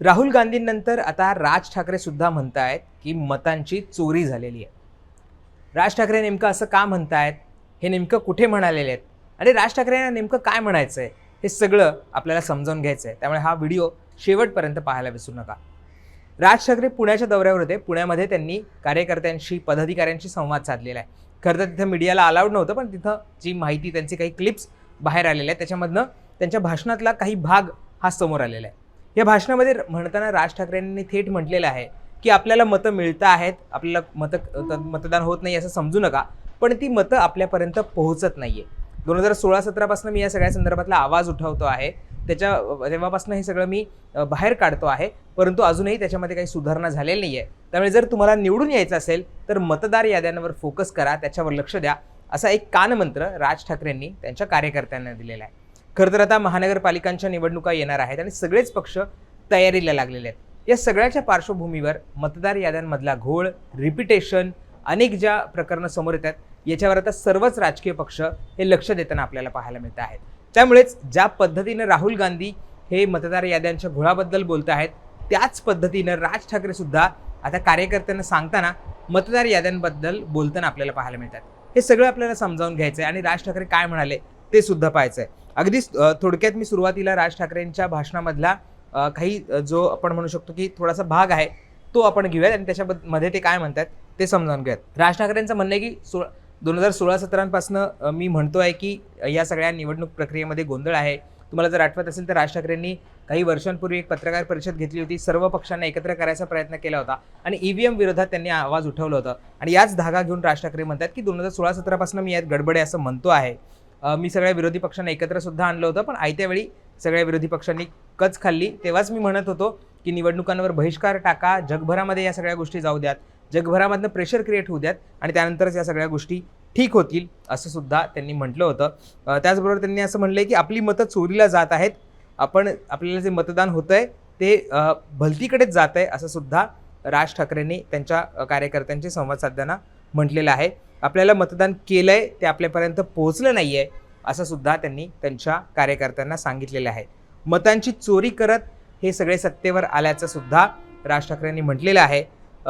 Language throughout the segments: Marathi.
राहुल गांधींनंतर आता राज ठाकरे सुद्धा म्हणतायत की मतांची चोरी झालेली आहे. राज ठाकरे नेमकं असं का म्हणतायत? हे नेमकं कुठे म्हणालेले आहेत? आणि राज ठाकरेंना नेमकं काय म्हणायचं आहे हे सगळं आपल्याला समजावून घ्यायचं आहे त्यामुळे हा व्हिडिओ शेवटपर्यंत पाहायला विसरू नका. राज ठाकरे पुण्याच्या दौऱ्यावर होते. पुण्यामध्ये त्यांनी कार्यकर्त्यांशी पदाधिकाऱ्यांशी संवाद साधलेला आहे. खरं तर तिथं मीडियाला अलाउड नव्हतं पण तिथं जी माहिती त्यांची काही क्लिप्स बाहेर आलेल्या आहेत त्याच्यामधनं त्यांच्या भाषणातला काही भाग हा समोर आलेला आहे. या भाषणामध्ये म्हणताना राज ठाकरेंनी थेट म्हटलेलं आहे की आपल्याला मतं मिळतं आहेत आपल्याला मतं मतदान होत नाही असं समजू नका पण ती मतं आपल्यापर्यंत पोहोचत नाही आहे दोन हजार सोळा सतरापासून मी या सगळ्या संदर्भातला आवाज उठवतो आहे. त्याच्या तेव्हापासून हे सगळं मी बाहेर काढतो आहे परंतु अजूनही त्याच्यामध्ये काही सुधारणा झालेली नाही आहे त्यामुळे जर तुम्हाला निवडून यायचं असेल तर मतदार याद्यांवर फोकस करा त्याच्यावर लक्ष द्या असा एक कानमंत्र राज ठाकरेंनी त्यांच्या कार्यकर्त्यांना दिलेला आहे. खरं तर आता महानगरपालिकांच्या निवडणुका येणार आहेत आणि सगळेच पक्ष तयारीला लागलेले आहेत. या सगळ्याच्या पार्श्वभूमीवर मतदार याद्यांमधला घोळ रिपिटेशन अनेक ज्या प्रकरणं समोर येतात याच्यावर आता सर्वच राजकीय पक्ष हे लक्ष देताना आपल्याला पाहायला मिळत आहेत. त्यामुळेच ज्या पद्धतीनं राहुल गांधी हे मतदार याद्यांच्या घोळाबद्दल बोलत आहेत त्याच पद्धतीनं राज ठाकरे सुद्धा आता कार्यकर्त्यांना सांगताना मतदार याद्यांबद्दल बोलताना आपल्याला पाहायला मिळतात हे सगळं आपल्याला समजावून घ्यायचं आहे आणि राज ठाकरे काय म्हणाले ते सुद्धा पाहायचं आहे अगदी थोडक्यात मी सुरुवातीला राज ठाकरेंच्या भाषणामधला काही जो आपण म्हणू शकतो की थोडासा भाग आहे तो आपण घेऊयात आणि त्याच्यामध्ये ते काय म्हणतात ते समजावून घेऊयात. राज ठाकरेंचं म्हणणं आहे की सो दोन हजार सोळा सतरांपासून मी म्हणतो आहे की या सगळ्या निवडणूक प्रक्रियेमध्ये गोंधळ आहे. तुम्हाला जर आठवत असेल तर राज ठाकरेंनी काही वर्षांपूर्वी एक पत्रकार परिषद घेतली होती सर्व पक्षांना एकत्र करायचा प्रयत्न केला होता आणि ईव्हीएम विरोधात त्यांनी आवाज उठवलं होतं. आणि याच धागा घेऊन राज ठाकरे म्हणतात की दोन हजार सोळा सतरापासून मी यात गडबड आहे असं म्हणतो आहे. मी सगळ्या विरोधी पक्षांना एकत्र सुद्धा आणलं होतं पण आयत्या वेळी सगळ्या विरोधी पक्षांनी कच खाल्ली. तेव्हाच मी म्हणत होतो की निवडणुकांवर बहिष्कार टाका जगभरामध्ये या सगळ्या गोष्टी जाऊ द्यात जगभरामधनं प्रेशर क्रिएट होऊ द्यात आणि त्यानंतरच या सगळ्या गोष्टी ठीक होतील असं सुद्धा त्यांनी म्हटलं होतं. त्याचबरोबर त्यांनी असं म्हणलंय की आपली मतं चोरीला जात आहेत आपण आपल्याला जे मतदान होतं आहे ते भलतीकडेच जात आहे असं सुद्धा राज ठाकरेंनी त्यांच्या कार्यकर्त्यांचे कार्यकर्त्यांशी संवाद साधताना म्हटलेलं आहे. आपल्याला मतदान केलं आहे ते आपल्यापर्यंत पोहोचलं नाही आहे असं सुद्धा त्यांनी त्यांच्या कार्यकर्त्यांना सांगितलेलं आहे. मतांची चोरी करत हे सगळे सत्तेवर आल्याचं सुद्धा राज ठाकरेंनी म्हटलेलं आहे.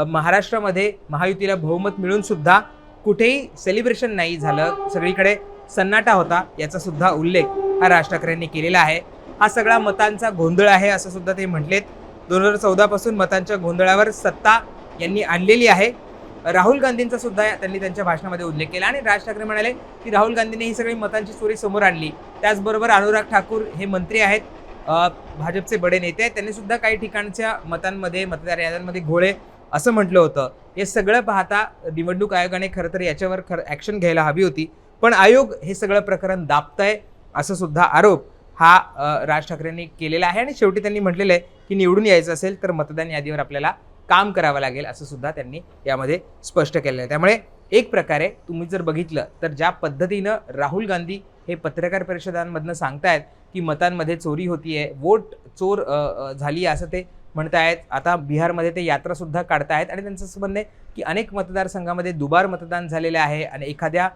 महाराष्ट्रामध्ये महायुतीला बहुमत मिळून सुद्धा कुठेही सेलिब्रेशन नाही झालं. सगळीकडे सन्नाटा होता याचा सुद्धा उल्लेख हा राज ठाकरेंनी केलेला आहे. हा सगळा मतांचा गोंधळ आहे असं सुद्धा ते म्हटलेत. दोन हजार चौदापासून मतांच्या गोंधळावर सत्ता यांनी आणलेली आहे. राहुल गांधींचा सुद्धा त्यांनी त्यांच्या भाषणामध्ये उल्लेख केला. आणि राज ठाकरे म्हणाले की राहुल गांधींनी ही सगळी मतांची चोरी समोर आणली. त्याचबरोबर अनुराग ठाकूर हे मंत्री आहेत. भाजपचे बडे नेते आहेत. त्यांनी सुद्धा काही ठिकाणच्या मतांमध्ये मतदार याद्यांमध्ये घोळे असं म्हटलं होतं. हे सगळं पाहता निवडणूक आयोगाने खरं तर याच्यावर खरं ॲक्शन घ्यायला हवी होती. पण आयोग हे सगळं प्रकरण दाबतंय असं सुद्धा आरोप हा राज ठाकरेंनी केलेला आहे. आणि शेवटी त्यांनी म्हटलेलं आहे की निवडून यायचं असेल तर मतदान यादीवर आपल्याला काम करावं लागेल असं सुद्धा त्यांनी यामध्ये स्पष्ट केलेलं आहे. त्यामुळे एक प्रकारे तुम्ही जर बघितलं तर ज्या पद्धतीनं राहुल गांधी हे पत्रकार परिषदांमधनं सांगतायत की मतांमध्ये चोरी होतीये वोट चोर झाली आहे असं ते म्हणतायत. आता बिहारमध्ये ते यात्रासुद्धा काढतायत आणि त्यांचं असं म्हणणं आहे की अनेक मतदारसंघामध्ये दुबार मतदान झालेलं आहे आणि एखाद्या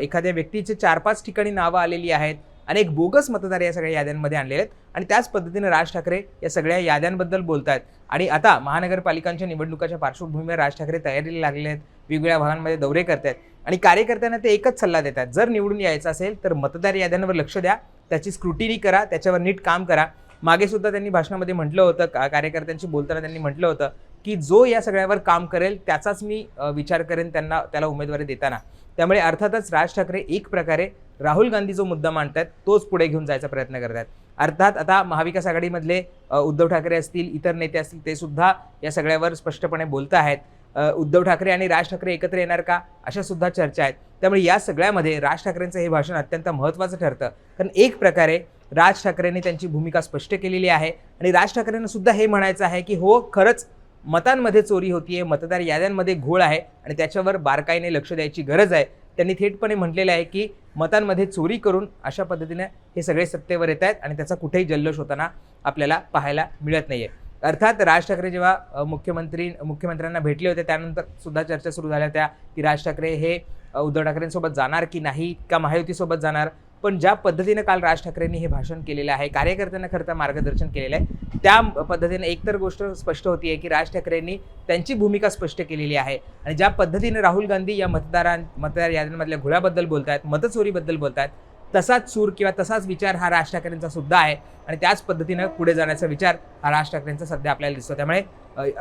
एखाद्या व्यक्तीचे चार पाच ठिकाणी नावं आलेली आहेत. आणि एक बोगस मतदार या सगळ्या याद्यांमध्ये आणलेले आहेत. आणि त्याच पद्धतीने राज ठाकरे या सगळ्या याद्यांबद्दल बोलत आहेत आणि आता महानगरपालिकांच्या निवडणुकाच्या पार्श्वभूमीवर राज ठाकरे तयारीला लागले आहेत. वेगवेगळ्या भागांमध्ये दौरे करत आहेत आणि कार्यकर्त्यांना ते एकच सल्ला देतात. जर निवडून यायचं असेल तर मतदार याद्यांवर लक्ष द्या. त्याची स्क्रुटिनी करा. त्याच्यावर नीट काम करा. मागे सुद्धा त्यांनी भाषणामध्ये म्हटलं होतं. का कार्यकर्त्यांशी बोलताना त्यांनी म्हटलं होतं की जो या सगळ्यावर काम करेल त्याचाच मी विचार करेन त्यांना त्याला उमेदवारी देताना. त्यामुळे अर्थातच राज ठाकरे एक प्रकारे राहुल गांधी जो मुद्दा मांडतायत तोच पुढे घेऊन जायचा प्रयत्न करत आहेत अर्थात आता महाविकास आघाडीमधले उद्धव ठाकरे असतील इतर नेते असतील ते सुद्धा या सगळ्यावर स्पष्टपणे बोलत आहेत. उद्धव ठाकरे आणि राज ठाकरे एकत्र येणार का? अशा सुद्धा चर्चा आहेत. त्यामुळे या सगळ्यामध्ये राज ठाकरेंचं हे भाषण अत्यंत महत्त्वाचं ठरतं. कारण एक प्रकारे राज ठाकरेंनी त्यांची भूमिका स्पष्ट केलेली आहे आणि राज ठाकरेंना सुद्धा हे म्हणायचं आहे की हो खरंच मतांमध्ये चोरी होतीये मतदार याद्यांमध्ये घोळ आहे आणि त्याच्यावर बारकाईने लक्ष द्यायची गरज आहे. त्यांनी थेटपणे म्हटलेलं आहे की मतांमध्ये चोरी करून अशा पद्धतीने हे सगळे सत्तेवर येत आहेत आणि त्याचा कुठेही जल्लोष होताना आपल्याला पाहायला मिळत नाही आहे अर्थात राज ठाकरे जेव्हा मुख्यमंत्री मुख्यमंत्र्यांना भेटले होते त्यानंतर सुद्धा चर्चा सुरू झाल्या होत्या की राज ठाकरे हे उद्धव ठाकरेंसोबत जाणार की नाही का महायुतीसोबत जाणार? पण ज्या पद्धतीनं काल राज ठाकरेंनी हे भाषण केलेलं आहे कार्यकर्त्यांना खरं तर मार्गदर्शन केलेलं आहे त्या पद्धतीनं एकतर गोष्ट स्पष्ट होती आहे की राज ठाकरेंनी त्यांची भूमिका स्पष्ट केलेली आहे. आणि ज्या पद्धतीनं राहुल गांधी या मतदारां मतदार याद्यांमधल्या घोळ्याबद्दल बोलत आहेत मतचोरीबद्दल बोलत आहेत तसाच सूर किंवा तसाच विचार हा राज ठाकरेंचा सुद्धा आहे. आणि त्याच पद्धतीनं पुढे जाण्याचा विचार हा राज ठाकरेंचा सध्या आपल्याला दिसतो त्यामुळे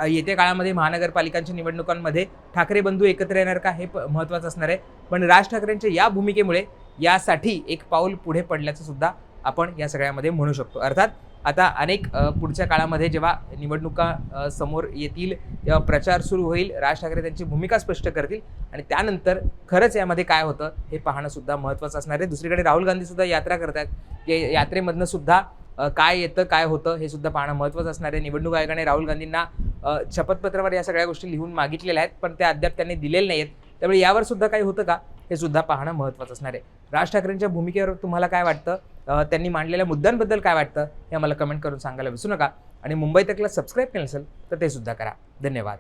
येत्या काळामध्ये महानगरपालिकांच्या निवडणुकांमध्ये ठाकरे बंधू एकत्र येणार का हे प- महत्त्वाचं असणार आहे. पण राज ठाकरेंच्या या भूमिकेमुळे यासाठी एक पाऊल पुढे पडल्याचं सुद्धा आपण या सगळ्यामध्ये म्हणू शकतो. अर्थात आता अनेक पुढच्या काळामध्ये जेव्हा निवडणुका समोर येतील तेव्हा प्रचार सुरू होईल राज ठाकरे त्यांची भूमिका स्पष्ट करतील आणि त्यानंतर खरंच यामध्ये काय होतं हे पाहणं सुद्धा महत्त्वाचं असणार आहे. दुसरीकडे राहुल गांधी सुद्धा यात्रा करतात या यात्रेमधनं सुद्धा काय येतं काय होतं हे सुद्धा पाहणं महत्त्वाचं असणार आहे. निवडणूक आयोगाने राहुल गांधींना शपथपत्रावर या सगळ्या गोष्टी लिहून मागितलेल्या आहेत पण त्या अद्याप त्यांनी दिलेल्या नाही आहेत त्यामुळे यावर सुद्धा काही होतं का? हे सुद्धा पाहणं महत्त्वाचं असणार आहे. राज ठाकरेंच्या भूमिकेवर तुम्हाला काय वाटतं? त्यांनी मांडलेल्या मुद्द्यांबद्दल काय वाटतं? हे आम्हाला कमेंट करून सांगायला विसरू नका. आणि मुंबई तकला सबस्क्राईब केलं असेल तर ते सुद्धा करा. धन्यवाद.